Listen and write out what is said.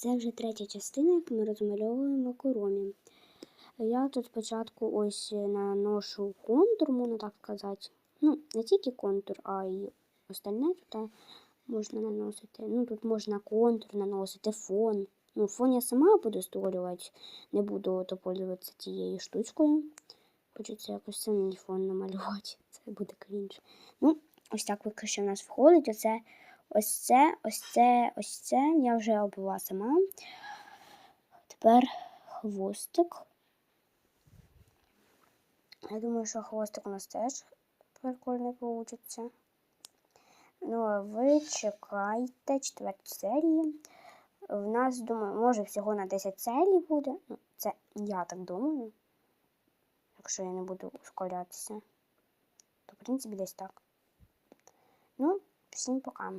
Це вже третя частина, як ми розмальовуємо коромі. Я тут спочатку ось наношу контур, можна так сказати. Ну, не тільки контур, а й остальне тут можна наносити. Ну, тут можна контур наносити, фон. Ну, фон я сама буду створювати, не буду пользуватися цією штучкою. Хочеться якось самі фон намалювати. Це буде крінж. Ну, ось так поки що в нас входить. Оце, ось це, ось це, ось це. Я вже обвела сама. Тепер хвостик. Я думаю, що хвостик у нас теж прикольний получиться. Ну, а ви чекайте четверту серії. В нас, думаю, може всього на 10 серій буде. Ну, це я так думаю. Якщо я не буду ускорятися, то в принципі десь так. Ну, всім пока.